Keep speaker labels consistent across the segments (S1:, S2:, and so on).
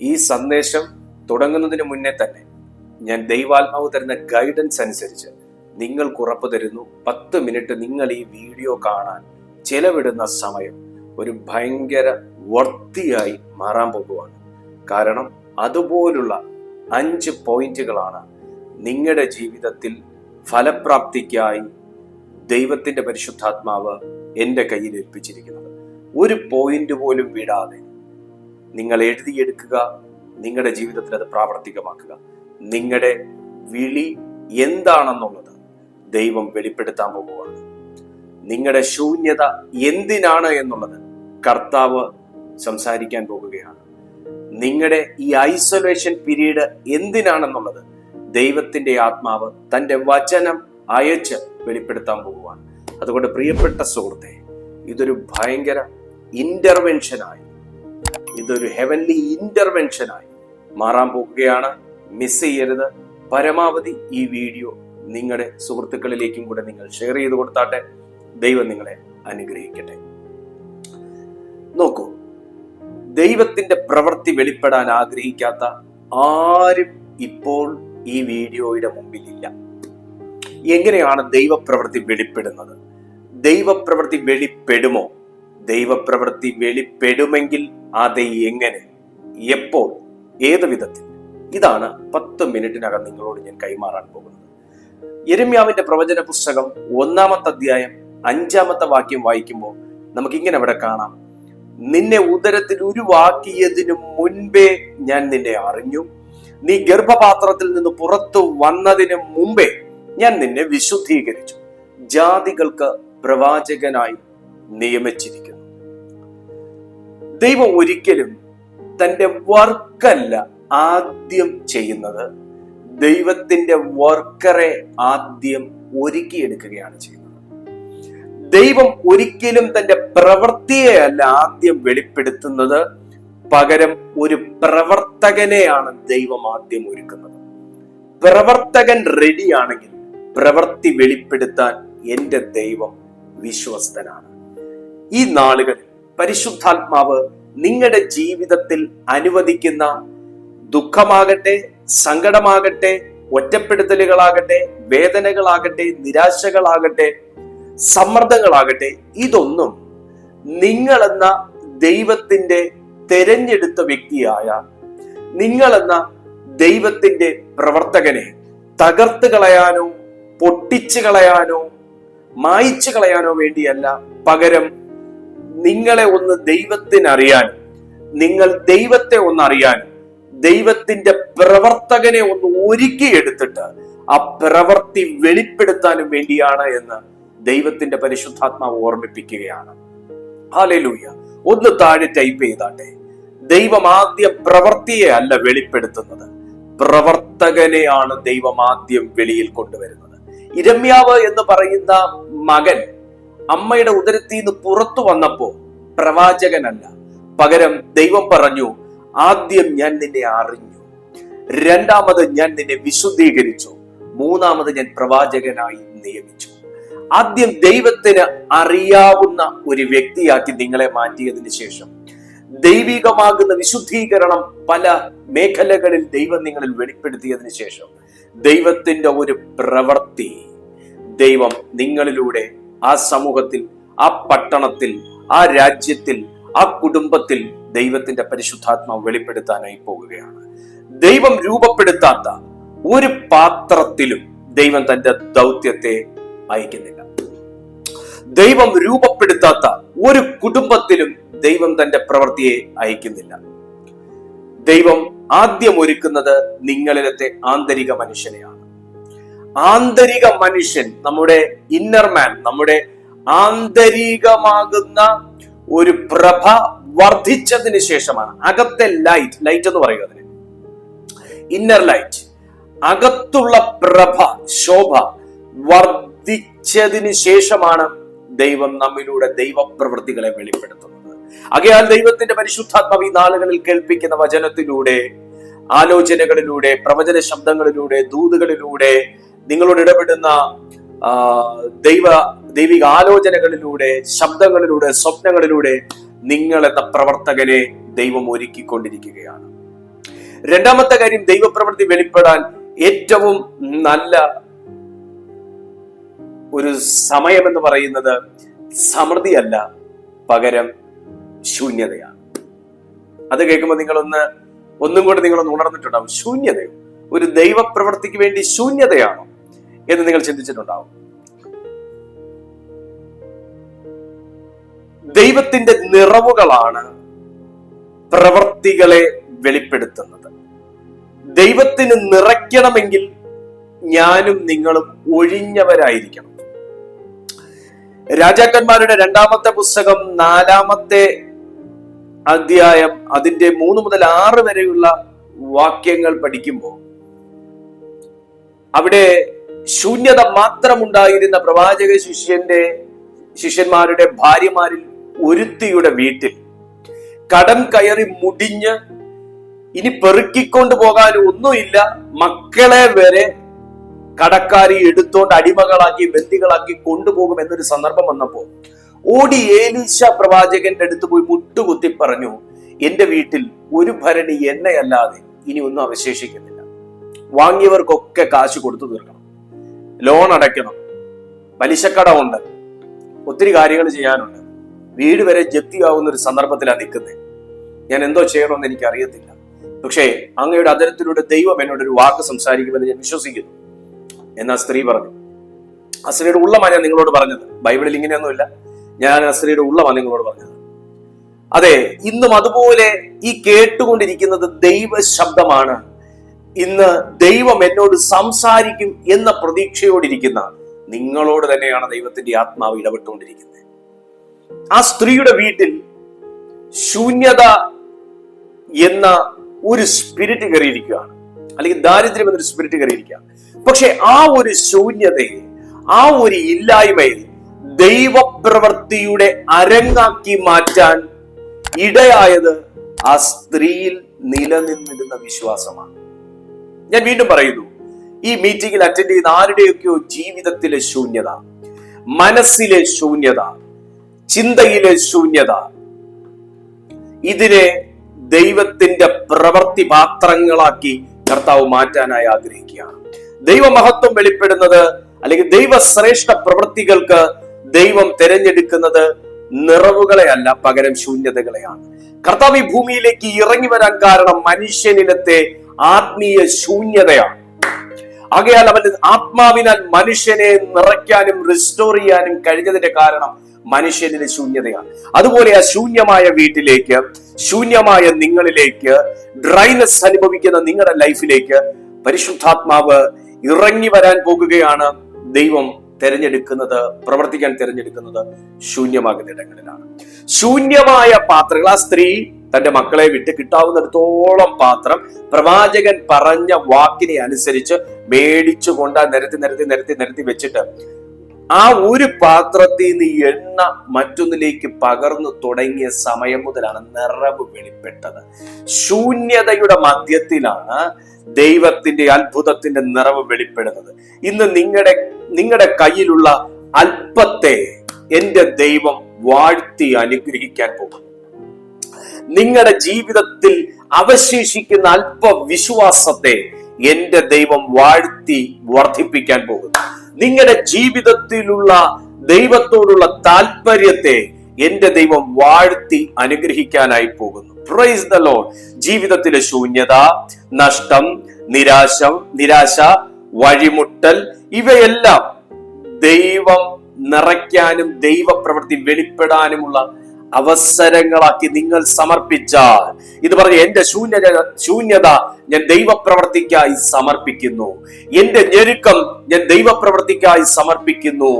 S1: ഈ സന്ദേശം തുടങ്ങുന്നതിന് മുന്നേ തന്നെ ഞാൻ ദൈവാത്മാവ് തരുന്ന ഗൈഡൻസ് അനുസരിച്ച് നിങ്ങൾക്ക് ഉറപ്പ് തരുന്നു. പത്ത് മിനിറ്റ് നിങ്ങൾ ഈ വീഡിയോ കാണാൻ ചെലവിടുന്ന സമയം ഒരു ഭയങ്കര വർത്തിയായി മാറാൻ പോകുവാണ്. കാരണം അതുപോലുള്ള അഞ്ച് പോയിന്റുകളാണ് നിങ്ങളുടെ ജീവിതത്തിൽ ഫലപ്രാപ്തിക്കായി ദൈവത്തിന്റെ പരിശുദ്ധാത്മാവ് എന്റെ കയ്യിൽ ഏൽപ്പിച്ചിരിക്കുന്നത്. ഒരു പോയിന്റ് പോലും വിടാതെ നിങ്ങൾ എഴുതിയെടുക്കുക നിങ്ങളുടെ ജീവിതത്തിൽ അത് പ്രാവർത്തികമാക്കുക. നിങ്ങളുടെ വിളി എന്താണെന്നുള്ളത് ദൈവം വെളിപ്പെടുത്താൻ പോകുകയാണ് നിങ്ങളുടെ ശൂന്യത എന്തിനാണ് എന്നുള്ളത് കർത്താവ് സംസാരിക്കാൻ പോകുകയാണ്. നിങ്ങളുടെ ഈ ഐസൊലേഷൻ പീരീഡ് എന്തിനാണെന്നുള്ളത് ദൈവത്തിന്റെ ആത്മാവ് തന്റെ വചനം അയച്ച് വെളിപ്പെടുത്താൻ പോകുവാണ്. അതുകൊണ്ട് പ്രിയപ്പെട്ട സുഹൃത്തെ ഇതൊരു ഭയങ്കര ഇന്റർവെൻഷനായി ഇതൊരു ഹെവൻലി ഇന്റർവെൻഷനായി മാറാൻ പോകുകയാണ് മിസ് ചെയ്യരുത്. പരമാവധി ഈ വീഡിയോ നിങ്ങളുടെ സുഹൃത്തുക്കളിലേക്കും കൂടെ നിങ്ങൾ ഷെയർ ചെയ്ത് കൊടുത്താട്ടെ. ദൈവം നിങ്ങളെ അനുഗ്രഹിക്കട്ടെ. നോക്കൂ ദൈവത്തിന്റെ പ്രവൃത്തി വെളിപ്പെടാൻ ആഗ്രഹിക്കാത്ത ആരും ഇപ്പോൾ ഈ വീഡിയോയുടെ മുമ്പിലില്ല. എങ്ങനെയാണ് ദൈവപ്രവൃത്തി വെളിപ്പെടുന്നത്? ദൈവപ്രവൃത്തി വെളിപ്പെടുമോ? ദൈവപ്രവൃത്തി വെളിപ്പെടുമെങ്കിൽ അത് എങ്ങനെ? എപ്പോൾ? ഏത് വിധത്തിൽ? ഇതാണ് പത്ത് മിനിറ്റിനകം നിങ്ങളോട് ഞാൻ കൈമാറാൻ പോകുന്നത്. എരുമ്യാവിന്റെ പ്രവചന പുസ്തകം ഒന്നാമത്തെ അധ്യായം അഞ്ചാമത്തെ വാക്യം വായിക്കുമ്പോൾ നമുക്കിങ്ങനെ അവിടെ കാണാം. നിന്നെ ഉദരത്തിൽ ഉരുവാക്കിയതിനു മുൻപേ ഞാൻ നിന്നെ അറിഞ്ഞു. നീ ഗർഭപാത്രത്തിൽ നിന്ന് പുറത്തു വന്നതിന് മുമ്പേ ഞാൻ നിന്നെ വിശുദ്ധീകരിച്ചു. ജാതികൾക്ക് പ്രവാചകനായി നിയമിച്ചിരിക്കുന്നു. ദൈവം ഒരിക്കലും തന്റെ വർക്കല്ല ആദ്യം ചെയ്യുന്നത്. ദൈവത്തിന്റെ വർക്കറെ ആദ്യം ഒരുക്കിയെടുക്കുകയാണ് ചെയ്യുന്നത്. ദൈവം ഒരിക്കലും തന്റെ പ്രവൃത്തിയെ അല്ല ആദ്യം വെളിപ്പെടുത്തുന്നത്. പകരം ഒരു പ്രവർത്തകനെയാണ് ദൈവം ആദ്യം ഒരുക്കുന്നത്. പ്രവർത്തകൻ റെഡിയാണെങ്കിൽ പ്രവൃത്തി വെളിപ്പെടുത്താൻ എന്റെ ദൈവം വിശ്വസ്തനാണ്. ഈ നാളുകളിൽ പരിശുദ്ധാത്മാവ് നിങ്ങളുടെ ജീവിതത്തിൽ അനുവദിക്കുന്ന ദുഃഖമാകട്ടെ സങ്കടമാകട്ടെ ഒറ്റപ്പെടുത്തലുകളാകട്ടെ വേദനകളാകട്ടെ നിരാശകളാകട്ടെ സമ്മർദ്ദങ്ങളാകട്ടെ ഇതൊന്നും നിങ്ങളെന്ന ദൈവത്തിന്റെ തെരഞ്ഞെടുത്ത വ്യക്തിയായ നിങ്ങളെന്ന ദൈവത്തിന്റെ പ്രവർത്തകനെ തകർത്ത് കളയാനോ പൊട്ടിച്ചു കളയാനോ മായിച്ചു കളയാനോ വേണ്ടിയല്ല പകരം നിങ്ങളെ ഒന്ന് ദൈവത്തിനറിയാൻ നിങ്ങൾ ദൈവത്തെ ഒന്ന് അറിയാൻ ദൈവത്തിന്റെ പ്രവർത്തകനെ ഒന്ന് ഒരുക്കിയെടുത്തിട്ട് ആ പ്രവർത്തി വെളിപ്പെടുത്താനും വേണ്ടിയാണ് എന്ന് ദൈവത്തിന്റെ പരിശുദ്ധാത്മാവ് ഓർമ്മിപ്പിക്കുകയാണ്. ഹാലലൂയ ഒന്ന് താഴെ ടൈപ്പ് ചെയ്താട്ടെ. ദൈവം ആദ്യ പ്രവർത്തിയെ അല്ല വെളിപ്പെടുത്തുന്നത്. പ്രവർത്തകനെയാണ് ദൈവം ആദ്യം വെളിയിൽ കൊണ്ടുവരുന്നത്. ഇരമ്യാവ് എന്ന് പറയുന്ന മകൻ അമ്മയുടെ ഉദരത്തിൽ നിന്ന് പുറത്തു വന്നപ്പോ പ്രവാചകനല്ല. പകരം ദൈവം പറഞ്ഞു ആദ്യം ഞാൻ നിന്നെ അറിഞ്ഞു. രണ്ടാമത് ഞാൻ നിന്നെ വിശുദ്ധീകരിച്ചു. മൂന്നാമത് ഞാൻ പ്രവാചകനായി നിയമിച്ചു. ആദ്യം ദൈവത്തിന് അറിയാവുന്ന ഒരു വ്യക്തിയാക്കി നിങ്ങളെ മാറ്റിയതിനു ശേഷം ദൈവികമാകുന്ന വിശുദ്ധീകരണം പല മേഖലകളിൽ ദൈവം നിങ്ങളിൽ വെളിപ്പെടുത്തിയതിനു ശേഷം ദൈവത്തിന്റെ ഒരു പ്രവൃത്തി ദൈവം നിങ്ങളിലൂടെ ആ സമൂഹത്തിൽ ആ പട്ടണത്തിൽ ആ രാജ്യത്തിൽ ആ കുടുംബത്തിൽ ദൈവത്തിന്റെ പരിശുദ്ധാത്മാവ് വെളിപ്പെടുത്താനായി പോവുകയാണ് ദൈവം രൂപപ്പെടുത്താത്ത ഒരു പാത്രത്തിലും ദൈവം തന്റെ ദൗത്യത്തെ അയക്കുന്നില്ല ദൈവം രൂപപ്പെടുത്താത്ത ഒരു കുടുംബത്തിലും ദൈവം തന്റെ പ്രവൃത്തിയെ അയക്കുന്നില്ല ദൈവം ആദ്യം ഒരുക്കുന്നത് നിങ്ങളിലത്തെ ആന്തരിക മനുഷ്യനെയാണ്. ആന്തരിക മനുഷ്യൻ നമ്മുടെ ഇന്നർ മാൻ നമ്മുടെ ആന്തരികമാകുന്ന ഒരു പ്രഭ വർദ്ധിച്ചതിന് ശേഷമാണ്. അകത്തെ ലൈറ്റ് ലൈറ്റ് എന്ന് പറയുക അതിന്. ഇന്നർ ലൈറ്റ് അകത്തുള്ള പ്രഭ ശോഭ വർദ്ധിച്ചതിന് ശേഷമാണ് ദൈവം നമ്മിലൂടെ ദൈവപ്രവൃത്തികളെ വെളിപ്പെടുത്തുന്നത്. അകയാൽ ദൈവത്തിന്റെ പരിശുദ്ധാത്മാവ് ഈ നാളുകളിൽ കേൾപ്പിക്കുന്ന വചനത്തിലൂടെ ആലോചനകളിലൂടെ പ്രവചന ശബ്ദങ്ങളിലൂടെ ദൂതുകളിലൂടെ നിങ്ങളോട് ഇടപെടുന്ന ദൈവ ദൈവിക ആലോചനകളിലൂടെ ശബ്ദങ്ങളിലൂടെ സ്വപ്നങ്ങളിലൂടെ നിങ്ങൾ എന്ന പ്രവർത്തകനെ ദൈവം ഒരുക്കിക്കൊണ്ടിരിക്കുകയാണ്. രണ്ടാമത്തെ കാര്യം ദൈവപ്രവൃത്തി വെളിപ്പെടാൻ ഏറ്റവും നല്ല ഒരു സമയമെന്ന് പറയുന്നത് സമൃദ്ധിയല്ല പകരം ശൂന്യതയാണ്. അത് കേൾക്കുമ്പോൾ നിങ്ങളൊന്ന് ഒന്നും കൂടെ നിങ്ങളൊന്ന് ഉണർന്നിട്ടുണ്ടാവും. ശൂന്യതയോ? ഒരു ദൈവപ്രവൃത്തിക്ക് വേണ്ടി ശൂന്യതയാണോ? എന്ന് നിങ്ങൾ ചിന്തിച്ചിട്ടുണ്ടാവും. ദൈവത്തിന്റെ നിറവുകളാണ് പ്രവർത്തികളെ വെളിപ്പെടുത്തുന്നത്. ദൈവത്തിന് നിറയ്ക്കണമെങ്കിൽ ഞാനും നിങ്ങളും ഒഴിഞ്ഞവരായിരിക്കണം. രാജാക്കന്മാരുടെ രണ്ടാമത്തെ പുസ്തകം നാലാമത്തെ അധ്യായം അതിന്റെ മൂന്ന് മുതൽ ആറ് വരെയുള്ള വാക്യങ്ങൾ പഠിക്കുമ്പോൾ അവിടെ ശൂന്യത മാത്രമുണ്ടായിരുന്ന പ്രവാചക ശിഷ്യന്റെ ശിഷ്യന്മാരുടെ ഭാര്യമാരിൽ ഒരുത്തിയുടെ വീട്ടിൽ കടം കയറി മുടിഞ്ഞ് ഇനി പെറുക്കിക്കൊണ്ട് പോകാൻ ഒന്നുമില്ല. മക്കളെ വരെ കടക്കാരി എടുത്തോണ്ട് അടിമകളാക്കി ബന്ദികളാക്കി കൊണ്ടുപോകും എന്നൊരു സന്ദർഭം വന്നപ്പോ ഓടി ഏലീശ പ്രവാചകന്റെ അടുത്ത് പോയി മുട്ടുകുത്തി പറഞ്ഞു എന്റെ വീട്ടിൽ ഒരു ഭരണി എണ്ണയല്ലാതെ ഇനി ഒന്നും അവശേഷിക്കുന്നില്ല. വാങ്ങിയവർക്കൊക്കെ കാശ് കൊടുത്തു തീർക്കണം. ലോൺ അടയ്ക്കണം. പലിശക്കടമുണ്ട് ഒത്തിരി കാര്യങ്ങൾ ചെയ്യാനുണ്ട്. വീട് വരെ ജപ്തിയാവുന്ന ഒരു സന്ദർഭത്തിലാണ് നിൽക്കുന്നത്. ഞാൻ എന്തോ ചെയ്യണമെന്ന് എനിക്ക് അറിയത്തില്ല പക്ഷേ അങ്ങയുടെ അതിരത്തിലൂടെ ദൈവം എന്നോട് ഒരു വാക്ക് സംസാരിക്കുമെന്ന് ഞാൻ വിശ്വസിക്കുന്നു. എന്നാ സ്ത്രീ പറഞ്ഞു ആ ഉള്ളമാണ് ഞാൻ നിങ്ങളോട് പറഞ്ഞത്. ബൈബിളിൽ ഇങ്ങനെയൊന്നുമില്ല. ഞാൻ ആ ഉള്ളമാണ് നിങ്ങളോട് പറഞ്ഞത്. അതെ ഇന്നും അതുപോലെ ഈ കേട്ടുകൊണ്ടിരിക്കുന്നത് ദൈവ ശബ്ദമാണ് ഇന്ന് ദൈവം എന്നോട് സംസാരിക്കും എന്ന പ്രതീക്ഷയോടിരിക്കുന്ന നിങ്ങളോട് തന്നെയാണ് ദൈവത്തിന്റെ ആത്മാവ് ഇടപെട്ടുകൊണ്ടിരിക്കുന്നത്. ആ സ്ത്രീയുടെ വീട്ടിൽ ശൂന്യത എന്ന ഒരു സ്പിരിറ്റ് കയറിയിരിക്കുകയാണ്. അല്ലെങ്കിൽ ദാരിദ്ര്യം എന്നൊരു സ്പിരിറ്റ് കയറിയിരിക്കുകയാണ്. പക്ഷെ ആ ഒരു ശൂന്യതയെ ആ ഒരു ഇല്ലായ്മയിൽ ദൈവപ്രവൃത്തിയുടെ അരങ്ങാക്കി മാറ്റാൻ ഇടയായത് ആ സ്ത്രീയിൽ നിലനിന്നിരുന്ന വിശ്വാസമാണ്. ഞാൻ വീണ്ടും പറയുന്നു ഈ മീറ്റിംഗിൽ അറ്റൻഡ് ചെയ്യുന്ന ആരുടെയൊക്കെയോ ജീവിതത്തിലെ ശൂന്യത മനസ്സിലെ ശൂന്യത ചിന്തയിലെ ശൂന്യത ഇതിനെ ദൈവത്തിന്റെ പ്രവൃത്തി പാത്രങ്ങളാക്കി കർത്താവ് മാറ്റാനായി ആഗ്രഹിക്കുകയാണ്. ദൈവമഹത്വം വെളിപ്പെടുന്നത് അല്ലെങ്കിൽ ദൈവശ്രേഷ്ഠ പ്രവൃത്തികൾക്ക് ദൈവം തിരഞ്ഞെടുക്കുന്നത് നിറവുകളെ അല്ല പകരം ശൂന്യതകളെയാണ്. കർത്താവ് ഈ ഭൂമിയിലേക്ക് ഇറങ്ങി വരാൻ കാരണം മനുഷ്യനിലത്തെ ആത്മീയ ശൂന്യതയാണ്. ആകയാൽ അവൻ ആത്മാവിനാൽ മനുഷ്യനെ നിറയ്ക്കാനും റിസ്റ്റോർ ചെയ്യാനും കഴിഞ്ഞതിന്റെ കാരണം മനുഷ്യനിലെ ശൂന്യതയാണ്. അതുപോലെ ആ ശൂന്യമായ വീട്ടിലേക്ക് ശൂന്യമായ നിങ്ങളിലേക്ക് ഡ്രൈനെസ് അനുഭവിക്കുന്ന നിങ്ങളുടെ ലൈഫിലേക്ക് പരിശുദ്ധാത്മാവ് ഇറങ്ങി വരാൻ പോകുകയാണ് ദൈവം തിരഞ്ഞെടുക്കുന്നത് പ്രവർത്തിക്കാൻ തിരഞ്ഞെടുക്കുന്നത് ശൂന്യമാകുന്ന ഇടങ്ങളിലാണ്. ശൂന്യമായ പാത്രങ്ങൾ ആ സ്ത്രീ തന്റെ മക്കളെ വിട്ട് കിട്ടാവുന്നിടത്തോളം പാത്രം പ്രവാചകൻ പറഞ്ഞ വാക്കിനെ അനുസരിച്ച് മേടിച്ചു കൊണ്ട് നിരത്തി നിരത്തി നിരത്തി നിരത്തി വെച്ചിട്ട് ആ ഒരു പാത്രത്തിൽ നിന്ന് എണ്ണ മറ്റൊന്നിലേക്ക് പകർന്നു തുടങ്ങിയ സമയം മുതലാണ് നിറവ് വെളിപ്പെട്ടത്. ശൂന്യതയുടെ മധ്യത്തിലാണ് ദൈവത്തിന്റെ അത്ഭുതത്തിന്റെ നിറവ് വെളിപ്പെടുന്നത്. ഇന്ന് നിങ്ങളുടെ നിങ്ങളുടെ കയ്യിലുള്ള അല്പത്തെ എന്റെ ദൈവം വാഴ്ത്തി അനുഗ്രഹിക്കാൻ പോകുന്നു. നിങ്ങളുടെ ജീവിതത്തിൽ അവശേഷിക്കുന്ന അല്പ വിശ്വാസത്തെ എന്റെ ദൈവം വാഴ്ത്തി വർദ്ധിപ്പിക്കാൻ പോകുന്നു. നിങ്ങളുടെ ജീവിതത്തിലുള്ള ദൈവത്തോടുള്ള താല്പര്യത്തെ എന്റെ ദൈവം വാഴ്ത്തി അനുഗ്രഹിക്കാനായി പോകുന്നു. പ്രൈസ് ദ ലോഡ് ജീവിതത്തിലെ ശൂന്യത നഷ്ടം നിരാശ നിരാശ വഴിമുട്ടൽ ഇവയെല്ലാം ദൈവം നിറയ്ക്കാനും ദൈവപ്രവൃത്തി വെളിപ്പെടാനുമുള്ള അവസരങ്ങളാക്കി നിങ്ങൾ സമർപ്പിച്ചാൽ. ഇത് പറഞ്ഞ എന്റെ ശൂന്യത ശൂന്യത ഞാൻ ദൈവപ്രവർത്തിക്കായി സമർപ്പിക്കുന്നു. എന്റെ ഞെരുക്കം ഞാൻ ദൈവപ്രവർത്തിക്കായി സമർപ്പിക്കുന്നു.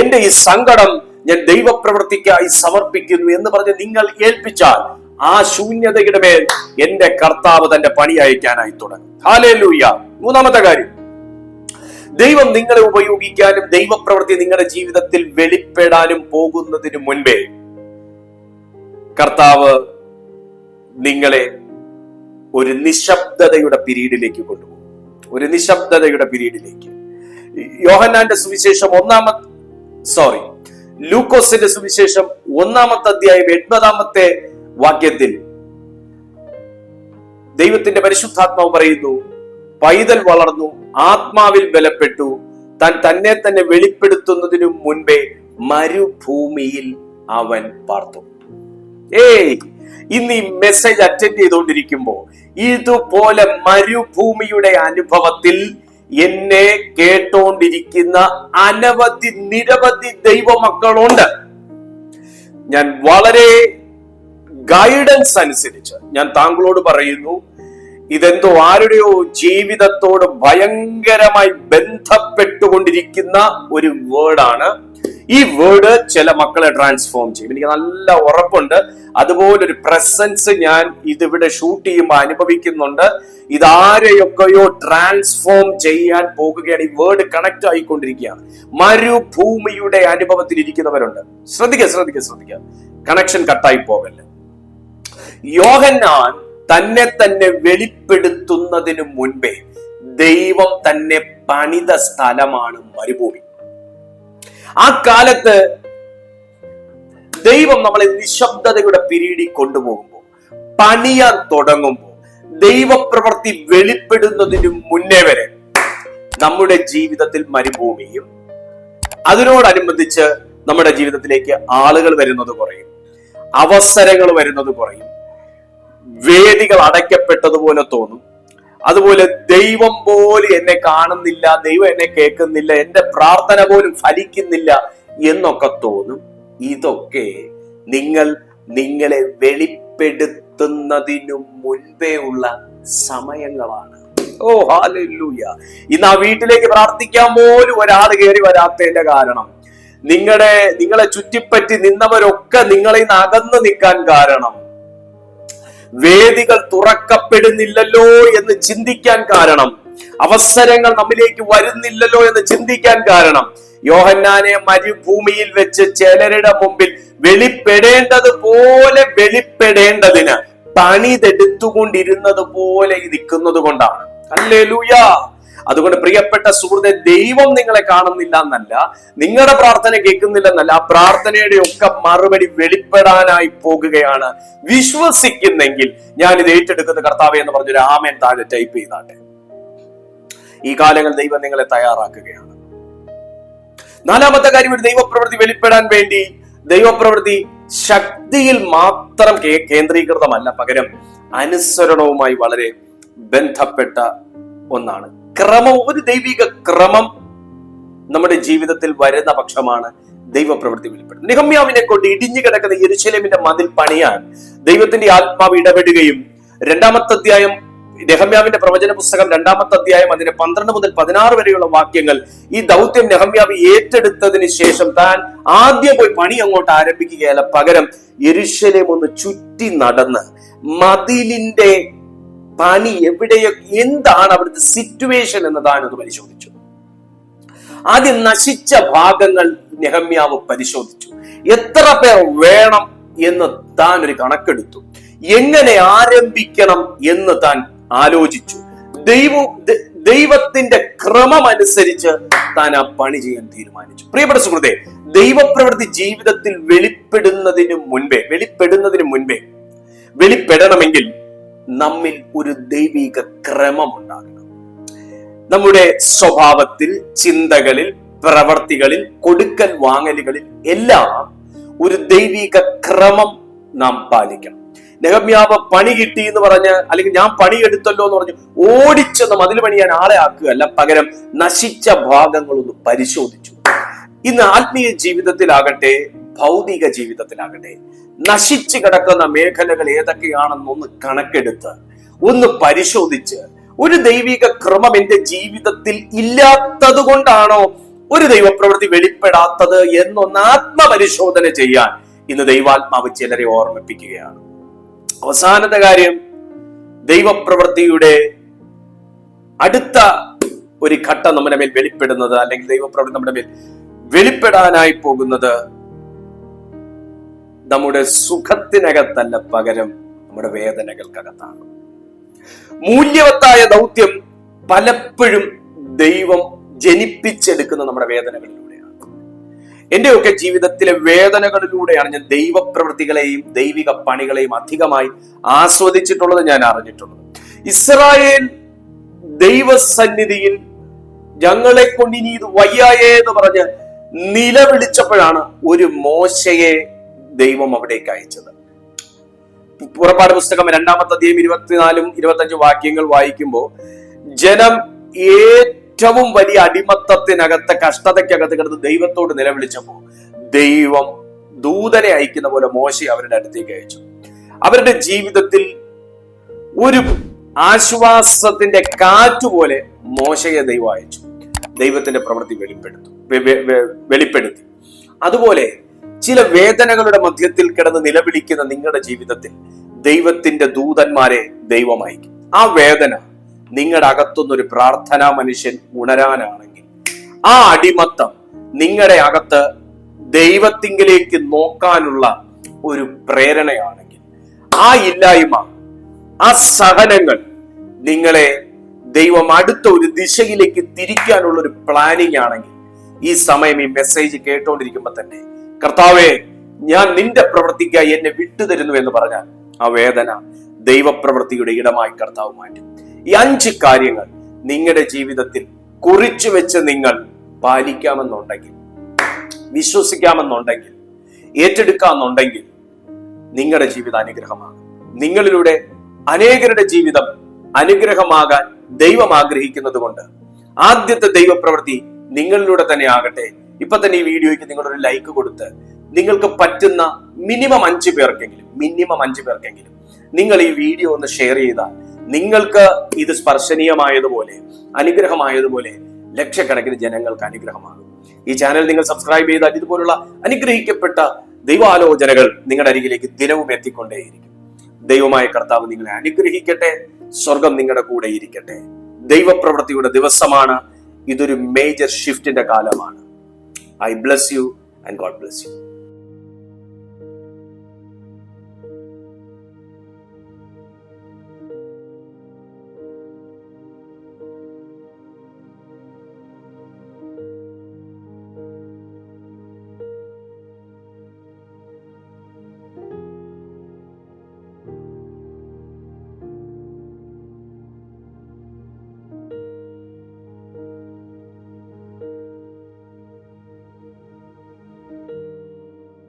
S1: എന്റെ ഈ സങ്കടം ഞാൻ ദൈവപ്രവർത്തിക്കായി സമർപ്പിക്കുന്നു എന്ന് പറഞ്ഞ് നിങ്ങൾ ഏൽപ്പിച്ചാൽ ആ ശൂന്യതയുടെ മേൽ എന്റെ കർത്താവ് തന്റെ പണി അയക്കാനായി തുടങ്ങും. ഹാലേലൂയ മൂന്നാമത്തെ കാര്യം. ദൈവം നിങ്ങളെ ഉപയോഗിക്കാനും ദൈവപ്രവൃത്തി നിങ്ങളുടെ ജീവിതത്തിൽ വെളിപ്പെടാനും പോകുന്നതിന് മുൻപേ കർത്താവ് നിങ്ങളെ ഒരു നിശബ്ദതയുടെ പിരീഡിലേക്ക് കൊണ്ടുപോകും. ഒരു നിശബ്ദതയുടെ പിരീഡിലേക്ക്. യോഹന്നാന്റെ സുവിശേഷം ഒന്നാമത്തെ സോറി ലൂക്കോസിന്റെ സുവിശേഷം ഒന്നാമത്തെ അധ്യായം എൺപതാമത്തെ വാക്യത്തിൽ ദൈവത്തിന്റെ പരിശുദ്ധാത്മാവ് പറയുന്നു പൈതൽ വളർന്നു ആത്മാവിൽ ബലപ്പെട്ടു താൻ തന്നെ തന്നെ വെളിപ്പെടുത്തുന്നതിനു മുൻപേ മരുഭൂമിയിൽ അവൻ പാർത്തു. ഏയ് ഇന്ന് ഈ മെസ്സേജ് അറ്റൻഡ് ചെയ്തുകൊണ്ടിരിക്കുമ്പോ ഇതുപോലെ മരുഭൂമിയുടെ അനുഭവത്തിൽ എന്നെ കേട്ടോണ്ടിരിക്കുന്ന അനവധി നിരവധി ദൈവമക്കളുണ്ട്. ഞാൻ വളരെ ഗൈഡൻസ് അനുസരിച്ച് ഞാൻ താങ്കളോട് പറയുന്നു ഇതെന്തോ ആരുടെയോ ജീവിതത്തോട് ഭയങ്കരമായി ബന്ധപ്പെട്ടുകൊണ്ടിരിക്കുന്ന ഒരു വേർഡാണ് ഈ വേർഡ് ചില മക്കളെ ട്രാൻസ്ഫോം ചെയ്യും. എനിക്ക് നല്ല ഉറപ്പുണ്ട്. അതുപോലൊരു പ്രസൻസ് ഞാൻ ഇതിവിടെ ഷൂട്ട് ചെയ്യുമ്പോൾ അനുഭവിക്കുന്നുണ്ട്. ഇതാരെയൊക്കെയോ ട്രാൻസ്ഫോം ചെയ്യാൻ പോകുകയാണ്. ഈ വേർഡ് കണക്ട് ആയിക്കൊണ്ടിരിക്കുകയാണ്. മരുഭൂമിയുടെ അനുഭവത്തിൽ ഇരിക്കുന്നവരുണ്ട്. ശ്രദ്ധിക്കുക ശ്രദ്ധിക്കുക ശ്രദ്ധിക്കുക കണക്ഷൻ കട്ടായി പോകല്ല യോഹന്നാൻ തന്നെ തന്നെ വെളിപ്പെടുത്തുന്നതിന് മുൻപേ ദൈവം തന്നെ പണിത സ്ഥലമാണ് മരുഭൂമി. ആ കാലത്ത് ദൈവം നമ്മളെ നിശബ്ദതയുടെ പിരീടി കൊണ്ടുപോകുമ്പോൾ പണിയാൻ തുടങ്ങുമ്പോൾ ദൈവപ്രവൃത്തി വെളിപ്പെടുന്നതിന് മുന്നേ വരെ നമ്മുടെ ജീവിതത്തിൽ മരുഭൂമിയും അതിനോടനുബന്ധിച്ച് നമ്മുടെ ജീവിതത്തിലേക്ക് ആളുകൾ വരുന്നത് കുറയും അവസരങ്ങൾ വരുന്നത് കുറയും വേദികൾ അടയ്ക്കപ്പെട്ടതുപോലെ തോന്നും. അതുപോലെ ദൈവം പോലും എന്നെ കാണുന്നില്ല ദൈവം എന്നെ കേൾക്കുന്നില്ല എന്റെ പ്രാർത്ഥന പോലും ഫലിക്കുന്നില്ല എന്നൊക്കെ തോന്നും. ഇതൊക്കെ നിങ്ങൾ നിങ്ങളെ വെളിപ്പെടുത്തുന്നതിനു മുൻപേ ഉള്ള സമയങ്ങളാണ്. ഓ ഹാലൂയ ഇന്ന് ആ വീട്ടിലേക്ക് പ്രാർത്ഥിക്കാൻ പോലും ഒരാൾ കയറി വരാത്തതിന്റെ കാരണം നിങ്ങളുടെ നിങ്ങളെ ചുറ്റിപ്പറ്റി നിന്നവരൊക്കെ നിങ്ങളിൽ നിന്ന് അകന്നു നിൽക്കാൻ കാരണം വേദികൾ തുറക്കപ്പെടുന്നില്ലല്ലോ എന്ന് ചിന്തിക്കാൻ കാരണം. അവസരങ്ങൾ നമ്മിലേക്ക് വരുന്നില്ലല്ലോ എന്ന് ചിന്തിക്കാൻ കാരണം. യോഹന്നാനെ മരുഭൂമിയിൽ വെച്ച് ചിലരുടെ മുമ്പിൽ വെളിപ്പെടേണ്ടത് പോലെ വെളിപ്പെടേണ്ടതിന് പണിതെടുത്തുകൊണ്ടിരുന്നത് പോലെ നിൽക്കുന്നത് കൊണ്ടാണ് അല്ലേ അതുകൊണ്ട് പ്രിയപ്പെട്ട സുഹൃത്തെ ദൈവം നിങ്ങളെ കാണുന്നില്ല എന്നല്ല നിങ്ങളുടെ പ്രാർത്ഥന കേൾക്കുന്നില്ല എന്നല്ല ആ പ്രാർത്ഥനയുടെ ഒക്കെ മറുപടി വെളിപ്പെടാനായി പോകുകയാണ് വിശ്വസിക്കുന്നെങ്കിൽ ഞാൻ ഇത് ഏറ്റെടുക്കുന്ന കർത്താവെ എന്ന് പറഞ്ഞൊരു ആമേൻ താഴെ ടൈപ്പ് ചെയ്താട്ടെ. ഈ കാലങ്ങൾ ദൈവം നിങ്ങളെ തയ്യാറാക്കുകയാണ്. നാലാമത്തെ കാര്യം ഒരു ദൈവപ്രവൃത്തി വെളിപ്പെടാൻ വേണ്ടി ദൈവപ്രവൃത്തി ശക്തിയിൽ മാത്രം കേന്ദ്രീകൃതമല്ല പകരം അനുസരണവുമായി വളരെ ബന്ധപ്പെട്ട ഒന്നാണ്. ക്രമം ഒരു ദൈവിക ക്രമം നമ്മുടെ ജീവിതത്തിൽ വരുന്ന പക്ഷമാണ് ദൈവപ്രവൃത്തി വെളിപ്പെടുന്നത് നിഹമ്യാവിനെ കൊണ്ട് ഇടിഞ്ഞു കിടക്കുന്ന എരിശലമിന്റെ മതിൽ പണിയാൻ ദൈവത്തിന്റെ ആത്മാവ് ഇടപെടുകയും രണ്ടാമത്തെ അധ്യായം നെഹമ്യാവിന്റെ പ്രവചന പുസ്തകം രണ്ടാമത്തെ അധ്യായം അതിന്റെ പന്ത്രണ്ട് മുതൽ പതിനാറ് വരെയുള്ള വാക്യങ്ങൾ ഈ ദൗത്യം നെഹമ്യാവ് ഏറ്റെടുത്തതിന് ശേഷം താൻ ആദ്യം പോയി പണി അങ്ങോട്ട് ആരംഭിക്കുകയല്ല. പകരം യെരുശലേം ഒന്ന് ചുറ്റി നടന്ന് മതിലിന്റെ പണി എവിടെയോ എന്താണ് അവിടുത്തെ സിറ്റുവേഷൻ എന്നതാണ് അത് പരിശോധിച്ചു. ആദ്യം നശിച്ച ഭാഗങ്ങൾ നെഹമ്യാവ് പരിശോധിച്ചു. എത്ര പേർ വേണം എന്ന് താൻ ഒരു കണക്കെടുത്തു. എങ്ങനെ ആരംഭിക്കണം എന്ന് താൻ ആലോചിച്ചു. ദൈവ ദൈവത്തിന്റെ ക്രമം അനുസരിച്ച് താൻ ആ പണി ചെയ്യാൻ തീരുമാനിച്ചു. പ്രിയപ്പെട്ട സുഹൃത്തെ ദൈവപ്രവൃത്തി ജീവിതത്തിൽ വെളിപ്പെടുന്നതിന് മുൻപേ വെളിപ്പെടുന്നതിന് മുൻപേ വെളിപ്പെടണമെങ്കിൽ നമ്മിൽ ഒരു ദൈവിക ക്രമം ഉണ്ടാകണം. നമ്മുടെ സ്വഭാവത്തിൽ ചിന്തകളിൽ പ്രവർത്തികളിൽ കൊടുക്കൽ വാങ്ങലുകളിൽ എല്ലാം ഒരു ദൈവിക ക്രമം നാം പാലിക്കണം. നെഹമ്യാവ് പണി കിട്ടി എന്ന് പറഞ്ഞ് അല്ലെങ്കിൽ ഞാൻ പണിയെടുത്തല്ലോ എന്ന് പറഞ്ഞ് ഓടിച്ചെന്ന് മതിൽ പണിയാൻ ആളെ ആക്കുകയല്ല. പകരം നശിച്ച ഭാഗങ്ങളൊന്ന് പരിശോധിച്ചു. ഇന്ന് ആത്മീയ ജീവിതത്തിലാകട്ടെ ഭൗതിക ജീവിതത്തിലാകട്ടെ നശിച്ചു കിടക്കുന്ന മേഖലകൾ ഏതൊക്കെയാണെന്നൊന്ന് കണക്കെടുത്ത് ഒന്ന് പരിശോധിച്ച് ഒരു ദൈവിക ക്രമം എന്റെ ജീവിതത്തിൽ ഇല്ലാത്തത് കൊണ്ടാണോ ഒരു ദൈവപ്രവൃത്തി വെളിപ്പെടാത്തത് എന്നൊന്ന് ആത്മപരിശോധന ചെയ്യാൻ ഇന്ന് ദൈവാത്മാവ് ചിലരെ ഓർമ്മിപ്പിക്കുകയാണ്. അവസാനത്തെ കാര്യം ദൈവപ്രവൃത്തിയുടെ അടുത്ത ഒരു ഘട്ടം നമ്മുടെ മേൽ വെളിപ്പെടുന്നത് അല്ലെങ്കിൽ ദൈവപ്രവൃത്തി നമ്മുടെ മേൽ വെളിപ്പെടാനായി പോകുന്നത് നമ്മുടെ സുഖത്തിനകത്തല്ല പകരം നമ്മുടെ വേദനകൾക്കകത്താണ്. മൂല്യവത്തായ ദൗത്യം പലപ്പോഴും ദൈവം ജനിപ്പിച്ചെടുക്കുന്ന നമ്മുടെ വേദനകളിലൂടെയാണ്. എന്റെയൊക്കെ ജീവിതത്തിലെ വേദനകളിലൂടെയാണ് ഞാൻ ദൈവപ്രവൃത്തികളെയും ദൈവിക പണികളെയും അധികമായി ആസ്വദിച്ചിട്ടുള്ളത് ഞാൻ അറിഞ്ഞിട്ടുള്ളത്. ഇസ്രായേൽ ദൈവസന്നിധിയിൽ ഞങ്ങളെ കൊണ്ടിനി ഇത് വയ്യായേ എന്ന് പറഞ്ഞ് നിലവിളിച്ചപ്പോഴാണ് ഒരു മോശയെ ദൈവം അവിടേക്ക് അയച്ചത്. പുറപ്പാട് പുസ്തകം രണ്ടാമത്തെ അധ്യയം ഇരുപത്തിനാലും ഇരുപത്തഞ്ചും വാക്യങ്ങൾ വായിക്കുമ്പോൾ ജനം ഏറ്റവും വലിയ അടിമത്തത്തിനകത്ത് കഷ്ടതയ്ക്കകത്ത് കിടന്ന് ദൈവത്തോട് നിലവിളിച്ചപ്പോൾ ദൈവം ദൂതനെ അയക്കുന്ന പോലെ മോശ അവരുടെ അടുത്തേക്ക് അയച്ചു. അവരുടെ ജീവിതത്തിൽ ഒരു ആശ്വാസത്തിന്റെ കാറ്റ് പോലെ മോശയെ ദൈവം അയച്ചു. ദൈവത്തിന്റെ പ്രവൃത്തി വെളിപ്പെടുത്തു. വെളിപ്പെടുത്തി. അതുപോലെ ചില വേദനകളുടെ മധ്യത്തിൽ കിടന്ന് നിലവിളിക്കുന്ന നിങ്ങളുടെ ജീവിതത്തിൽ ദൈവത്തിന്റെ ദൂതന്മാരെ ദൈവമായിരിക്കും. ആ വേദന നിങ്ങളുടെ അകത്തുനിന്നൊരു പ്രാർത്ഥനാ മനുഷ്യൻ ഉണരാനാണെങ്കിൽ ആ അടിമത്തം നിങ്ങളുടെ അകത്ത് ദൈവത്തിങ്കിലേക്ക് നോക്കാനുള്ള ഒരു പ്രേരണയാണെങ്കിൽ ആ ഇല്ലായ്മ ആ സഹനങ്ങൾ നിങ്ങളെ ദൈവം അടുത്ത ഒരു ദിശയിലേക്ക് തിരിക്കാനുള്ള ഒരു പ്ലാനിങ് ആണെങ്കിൽ ഈ സമയം ഈ മെസ്സേജ് കേട്ടോണ്ടിരിക്കുമ്പോ തന്നെ കർത്താവെ ഞാൻ നിന്റെ പ്രവൃത്തിക്കായി എന്നെ വിട്ടുതരുന്നു എന്ന് പറഞ്ഞാൽ ആ വേദന ദൈവപ്രവൃത്തിയുടെ ഇടമായി കർത്താവ് മാറ്റും. ഈ അഞ്ച് കാര്യങ്ങൾ നിങ്ങളുടെ ജീവിതത്തിൽ കുറിച്ചു വെച്ച് നിങ്ങൾ പാലിക്കാമെന്നുണ്ടെങ്കിൽ വിശ്വസിക്കാമെന്നുണ്ടെങ്കിൽ ഏറ്റെടുക്കാമെന്നുണ്ടെങ്കിൽ നിങ്ങളുടെ ജീവിതം അനുഗ്രഹമാണ് നിങ്ങളിലൂടെ അനേകരുടെ ജീവിതം അനുഗ്രഹമാകാൻ ദൈവം ആഗ്രഹിക്കുന്നത് കൊണ്ട് ആദ്യത്തെ ദൈവപ്രവൃത്തി നിങ്ങളിലൂടെ തന്നെ ആകട്ടെ. ഇപ്പൊ തന്നെ ഈ വീഡിയോയ്ക്ക് നിങ്ങളൊരു ലൈക്ക് കൊടുത്ത് നിങ്ങൾക്ക് പറ്റുന്ന മിനിമം അഞ്ചു പേർക്കെങ്കിലും മിനിമം അഞ്ചു പേർക്കെങ്കിലും നിങ്ങൾ ഈ വീഡിയോ ഒന്ന് ഷെയർ ചെയ്താൽ നിങ്ങൾക്ക് ഇത് സ്പർശനീയമായതുപോലെ അനുഗ്രഹമായതുപോലെ ലക്ഷക്കണക്കിന് ജനങ്ങൾക്ക് അനുഗ്രഹമാകും. ഈ ചാനൽ നിങ്ങൾ സബ്സ്ക്രൈബ് ചെയ്താൽ ഇതുപോലുള്ള അനുഗ്രഹിക്കപ്പെട്ട ദൈവാലോചനകൾ നിങ്ങളുടെ അരികിലേക്ക് ദിനവും എത്തിക്കൊണ്ടേയിരിക്കും. ദൈവമായ കർത്താവ് നിങ്ങളെ അനുഗ്രഹിക്കട്ടെ സ്വർഗം നിങ്ങളുടെ കൂടെ ഇരിക്കട്ടെ. ദൈവപ്രവൃത്തിയുടെ ദിവസമാണ് ഇതൊരു മേജർ ഷിഫ്റ്റിന്റെ കാലമാണ്. I bless you and God bless you.